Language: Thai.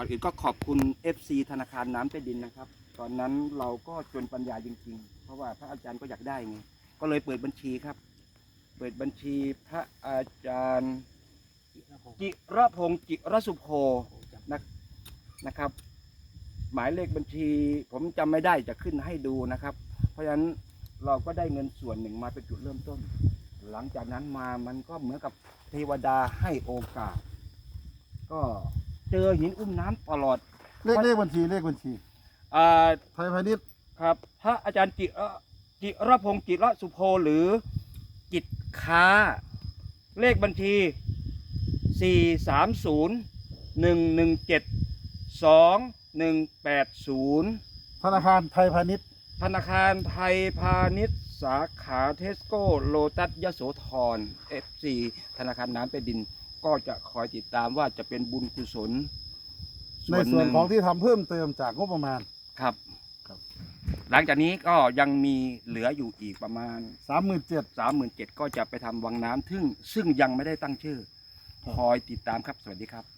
ก่อนอื่นก็ขอบคุณ FC ธนาคารน้ำใต้ดินนะครับ ตอนนั้นเราก็จนปัญญาจริงๆ เพราะว่าพระอาจารย์ก็อยากได้ไงก็เลยเปิดบัญชีครับ เปิดบัญชีพระอาจารย์ จิระพงศ์จิระสุโพนะนะครับ หมายเลขบัญชีผมจำไม่ได้จะขึ้นให้ดูนะครับ เพราะฉะนั้นเราก็ได้เงินส่วนหนึ่งมาเป็นจุดเริ่มต้น หลังจากนั้นมามันก็เหมือนกับเทวดาให้โอกาส ก็ เจอหินอุ้มน้ำตลอดเลขเลขบัญชีเลขบัญชีอ่าไทยพาณิชย์ครับ พระอาจารย์จิระจิระพงศ์จิระสุโพหรือกิจค้า เลขบัญชี 4 3 0 1 1 7 2 1 8 0 ธนาคารไทยพาณิชย์ธนาคารไทยพาณิชย์ สาขาเทสโก้โลตัสยโสธร FC ธนาคารน้ำเป็นดิน ก็จะคอยติดตามว่าจะเป็นบุญกุศลในหส่วนงของที่ทำเพิ่มเติมจากงบประมาณ ครับ ครับ หลังจากนี้ก็ยังมีเหลืออยู่อีกประมาณสามหมื่นเจ็ดสามหมื่นเจ็ดก็จะไปทำวังน้ำซึ่งซึ่งยังไม่ได้ตั้งชื่อคอยติดตามครับ สวัสดีครับ